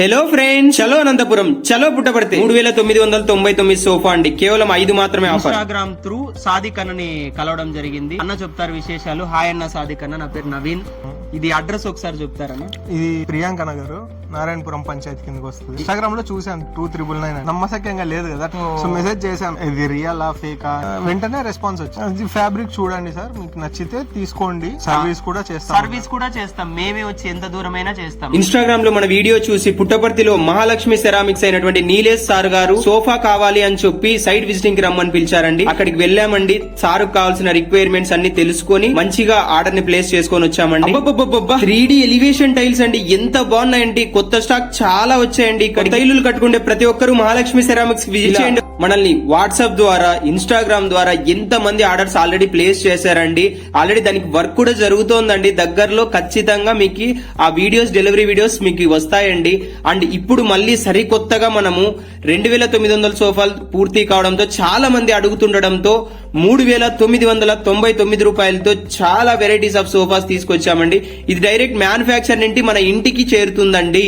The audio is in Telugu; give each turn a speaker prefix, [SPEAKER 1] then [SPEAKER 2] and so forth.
[SPEAKER 1] హలో ఫ్రెండ్స్ చలో అనంతపురం చలో పుట్టపడితే మూడు వేల తొమ్మిది వందల తొంభై తొమ్మిది సోఫా అండి కేవలం ఐదు మాత్రమే ఆఫర్.
[SPEAKER 2] ఇన్స్టాగ్రామ్ త్రూ సాదిక్ అన్నని కలవడం జరిగింది. అన్న చెప్తారు విశేషాలు. హాయ్ అన్న సాదిక్ అన్న. నా పేరు నవీన్. ఇది అడ్రస్ ఒకసారి చెప్తారన్న
[SPEAKER 3] ఇది ప్రియాంక నగర్ నారాయణపురం పంచాయతీ కిందకి వస్తుంది. ఇన్స్టాగ్రామ్లో చూసాను టూ త్రిబుల్ నైన్ నమ్మసక్యంగా లేదు కదా. సో మెసేజ్ చేశాను. ఇది రియల్ ఆ ఫేక్ వెంటనే రెస్పాన్స్ వచ్చింది. ఫ్యాబ్రిక్ చూడండి సార్ మీకు నచ్చితే తీసుకోండి. సర్వీస్ కూడా చేస్తాం.
[SPEAKER 2] సర్వీస్ కూడా చేస్తాం. మేమే వచ్చి ఎంత దూరమైనా చేస్తాం.
[SPEAKER 1] ఇన్స్టాగ్రామ్లో మన వీడియో చూసి పుట్టపర్తిలో మహాలక్ష్మి సెరామిక్స్ అయినటువంటి నీలేష్ సార్ గారు సోఫా కావాలి అని చెప్పి సైట్ విజిటింగ్కి రమ్మని పిలిచారండి. అక్కడికి వెళ్ళామండి. సార్ కావాల్సిన రిక్వైర్మెంట్స్ అన్ని తెలుసుకొని మంచిగా ఆర్డర్ని ప్లేస్ చేసుకొని వచ్చామండి. త్రీ డి ఎలివేషన్ టైల్స్ అండి. ఎంత బాగున్నాయండి కొత్త స్టాక్ చాలా వచ్చాయండి. ఇక్కడ ఇల్లులు కట్టుకుంటే ప్రతి ఒక్కరు మహాలక్ష్మి సెరామిక్స్ విజిట్ చేయండి మనల్ని వాట్సాప్ ద్వారా ఇన్స్టాగ్రామ్ ద్వారా ఎంత మంది ఆర్డర్స్ ఆల్రెడీ ప్లేస్ చేశారండి. ఆల్రెడీ దానికి వర్క్ కూడా జరుగుతోందండి. దగ్గరలో ఖచ్చితంగా మీకు ఆ వీడియోస్ డెలివరీ వీడియోస్ మీకు వస్తాయండి. అండ్ ఇప్పుడు మళ్ళీ సరికొత్తగా మనము రెండు వేల తొమ్మిది వందల సోఫాలు పూర్తి కావడంతో చాలా మంది అడుగుతుండడంతో మూడు వేల తొమ్మిది వందల తొంభై తొమ్మిది రూపాయలతో చాలా వెరైటీస్ ఆఫ్ సోఫాస్ తీసుకొచ్చామండి. ఇది డైరెక్ట్ మ్యానుఫ్యాక్చర్ నుండి మన ఇంటికి చేరుతుందండి.